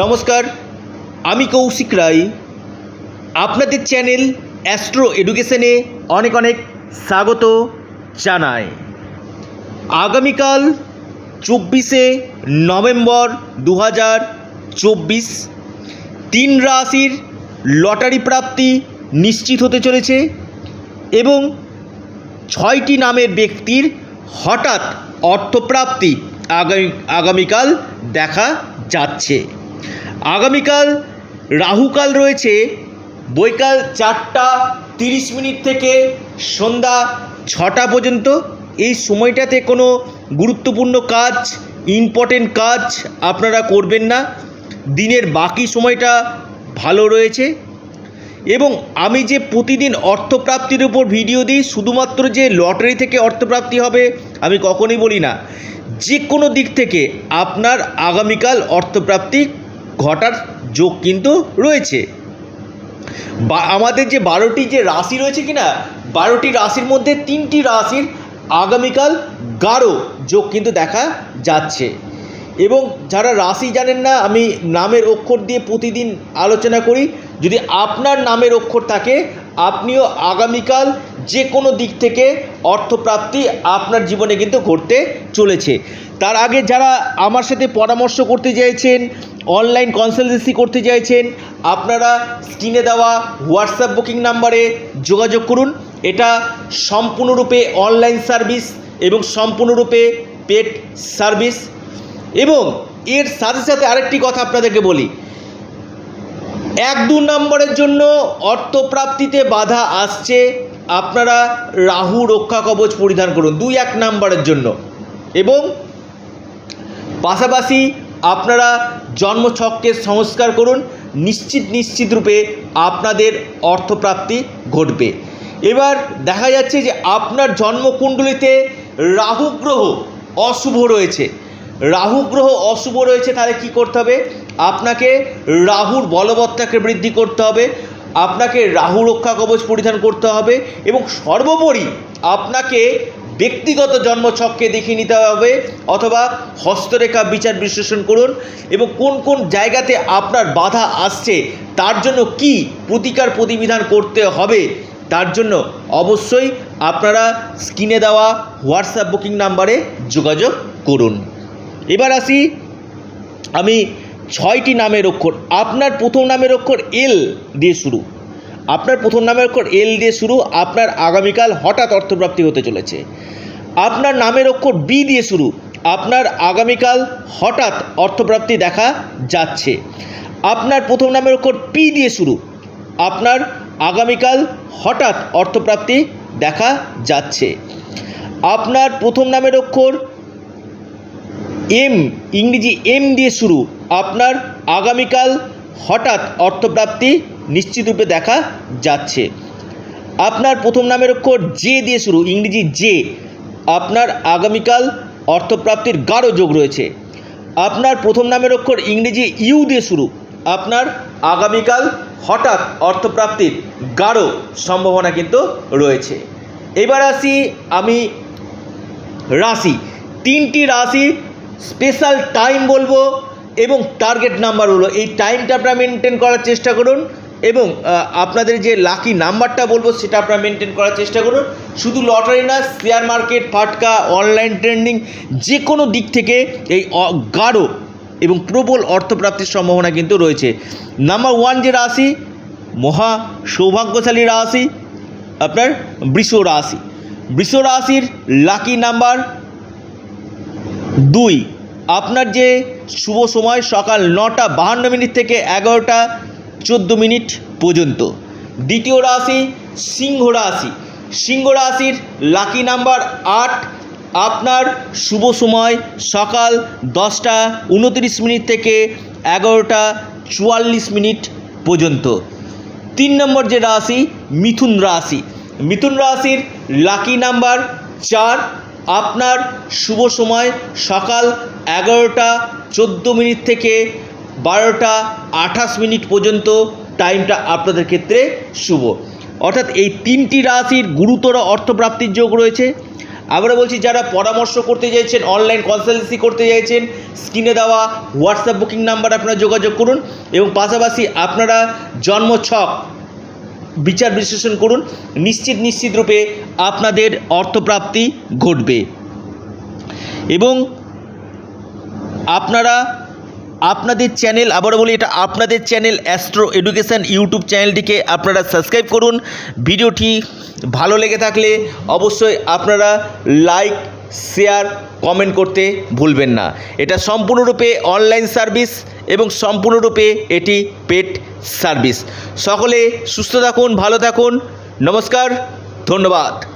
নমস্কার, আমি কৌশিক রায়। আপনাদের চ্যানেল অ্যাস্ট্রো এডুকেশনে অনেক অনেক স্বাগত জানাই। আগামীকাল চব্বিশে নভেম্বর দু হাজার চব্বিশ তিন রাশির লটারি প্রাপ্তি নিশ্চিত হতে চলেছে এবং ছয়টি নামের ব্যক্তির হঠাৎ অর্থপ্রাপ্তি আগামী, আগামীকাল দেখা যাচ্ছে। আগামীকাল রাহুকাল রয়েছে। বৈকাল চারটা তিরিশ মিনিট থেকে সন্ধ্যা ছটা পর্যন্ত। এই সময়টাতে কোনো গুরুত্বপূর্ণ কাজ ইম্পর্টেন্ট কাজ আপনারা করবেন না। দিনের বাকি সময়টা ভালো রয়েছে। এবং আমি যে প্রতিদিন অর্থপ্রাপ্তির উপর ভিডিও দিই, শুধুমাত্র যে লটারি থেকে অর্থপ্রাপ্তি হবে, আমি কখনোই বলি না। যে কোনো দিক থেকে আপনার আগামীকাল অর্থপ্রাপ্তি ঘটার যোগ কিন্তু রয়েছে। বা, আমাদের যে বারোটি যে রাশি রয়েছে কি না বারোটি রাশির মধ্যে তিনটি রাশির আগামীকাল গাঢ় যোগ কিন্তু দেখা যাচ্ছে। এবং যারা রাশি জানেন না, আমি নামের অক্ষর দিয়ে প্রতিদিন আলোচনা করি। যদি আপনার নামের অক্ষর থাকে, আপনিও আগামীকাল যে কোনো দিক থেকে অর্থপ্রাপ্তি আপনার জীবনে কিন্তু ঘটতে চলেছে। তার আগে যারা আমার সাথে পরামর্শ করতে চাইছেন অনলাইন কনসালটেন্সি করতে চাইছেন, আপনারা স্ক্রিনে দেওয়া হোয়াটসঅ্যাপ বুকিং নাম্বারে যোগাযোগ করুন। এটা সম্পূর্ণরূপে অনলাইন সার্ভিস এবং সম্পূর্ণরূপে পেড সার্ভিস এবং এর সাথে সাথে আরেকটি কথা আপনাদেরকে বলি। এক দু নম্বরের জন্য অর্থপ্রাপ্তিতে বাধা আসছে। আপনারা রাহু রক্ষা কবচ পরিধান করুন, দুই এক নম্বরের জন্য। এবং পাশাপাশি আপনারা জন্মছককে সংস্কার করুন, নিশ্চিত নিশ্চিত রূপে আপনাদের অর্থপ্রাপ্তি ঘটবে। এবার দেখা যাচ্ছে যে আপনার জন্মকুণ্ডলিতে রাহু গ্রহ অশুভ রয়েছে। রাহু গ্রহ অশুভ রয়েছে, তাহলে কি করতে হবে? আপনাকে রাহুর বলবত্তাকে বৃদ্ধি করতে হবে। আপনাকে রাহু রক্ষা কবচ পরিধান করতে হবে এবং সর্বোপরি আপনাকে ব্যক্তিগত জন্মছককে দেখিয়ে নিতে হবে অথবা হস্তরেখা বিচার বিশ্লেষণ করুন এবং কোন কোন জায়গাতে আপনার বাধা আসছে, তার জন্য কি প্রতিকার প্রতিবিধান করতে হবে, তার জন্য অবশ্যই আপনারা স্ক্রিনে দেওয়া হোয়াটসঅ্যাপ বুকিং নাম্বারে যোগাযোগ করুন। এবার আসি, আমি ছয়টি নামের অক্ষর, আপনার প্রথম নামের অক্ষর এল দিয়ে শুরু। আপনার প্রথম নামের অক্ষর এল দিয়ে শুরু, আপনার আগামীকাল হঠাৎ অর্থপ্রাপ্তি হতে চলেছে। আপনার নামের অক্ষর বি দিয়ে শুরু, আপনার আগামীকাল হঠাৎ অর্থপ্রাপ্তি দেখা যাচ্ছে। আপনার প্রথম নামের অক্ষর পি দিয়ে শুরু, আপনার আগামীকাল হঠাৎ অর্থপ্রাপ্তি দেখা যাচ্ছে। আপনার প্রথম নামের অক্ষর এম ইংরেজি এম দিয়ে শুরু আপনার আগামীকাল হঠাৎ অর্থপ্রাপ্তি নিশ্চিতরূপে দেখা যাচ্ছে। আপনার প্রথম নামের অক্ষর জে দিয়ে শুরু, ইংরেজি জে আপনার আগামীকাল অর্থপ্রাপ্তির গাঢ় যোগ রয়েছে। আপনার প্রথম নামের অক্ষর ইংরেজি ইউ দিয়ে শুরু। আপনার আগামীকাল হঠাৎ অর্থপ্রাপ্তির গাঢ় সম্ভাবনা কিন্তু রয়েছে। এবার আসি আমি রাশি। তিনটি রাশি স্পেশাল টাইম বলব। এবং টার্গেট নাম্বার হলো, এই টাইমটা আপনারা মেনটেন করার চেষ্টা করুন এবং আপনাদের যে লাকি নাম্বারটা বলব সেটা আপনারা মেনটেন করার চেষ্টা করুন। শুধু লটারি না শেয়ার মার্কেট ফাটকা অনলাইন ট্রেন্ডিং যে কোনো দিক থেকে এই গাঢ় এবং প্রবল অর্থপ্রাপ্তির সম্ভাবনা কিন্তু রয়েছে। নাম্বার ওয়ান যে রাশি, মহা সৌভাগ্যশালী রাশি, আপনার বৃষ রাশি। বৃষ রাশির লাকি নাম্বার দুই। আপনার যে শুভ সময় সকাল নটা বাহান্ন মিনিট থেকে এগারোটা চোদ্দ মিনিট পর্যন্ত। দ্বিতীয় রাশি সিংহ রাশি। সিংহ রাশির লাকি নাম্বার আট, আপনার শুভ সময় সকাল দশটা উনত্রিশ মিনিট থেকে এগারোটা চুয়াল্লিশ মিনিট পর্যন্ত। তিন নম্বর যে রাশি, মিথুন রাশি। মিথুন রাশির লাকি নাম্বার চার আপনার শুভ সময় সকাল এগারোটা চোদ্দ মিনিট থেকে বারোটা আঠাশ মিনিট পর্যন্ত। টাইমটা আপনাদের ক্ষেত্রে শুভ। অর্থাৎ এই তিনটি রাশির গুরুতর অর্থপ্রাপ্তির যোগ রয়েছে। আমরা বলছি, যারা পরামর্শ করতে চাইছেন অনলাইন কনসালটেন্সি করতে চাইছেন স্ক্রিনে দেওয়া হোয়াটসঅ্যাপ বুকিং নাম্বার আপনারা যোগাযোগ করুন। এবং পাশাপাশি আপনারা জন্ম জন্মছক বিচার বিশ্লেষণ করুন। নিশ্চিত নিশ্চিত রূপে আপনাদের অর্থপ্রাপ্তি ঘটবে। এবং আপনারা আপনাদের চ্যানেল, আবারও বলি, এটা আপনাদের চ্যানেল অ্যাস্ট্রো এডুকেশান ইউটিউব চ্যানেলটিকে আপনারা সাবস্ক্রাইব করুন। ভিডিওটি ভালো লেগে থাকলে অবশ্যই আপনারা লাইক, শেয়ার, কমেন্ট করতে ভুলবেন না। এটা সম্পূর্ণরূপে অনলাইন সার্ভিস। এবং সম্পূর্ণরূপে এটি পেট সার্ভিস। সকলে সুস্থ থাকুন ভালো থাকুন। নমস্কার ধন্যবাদ।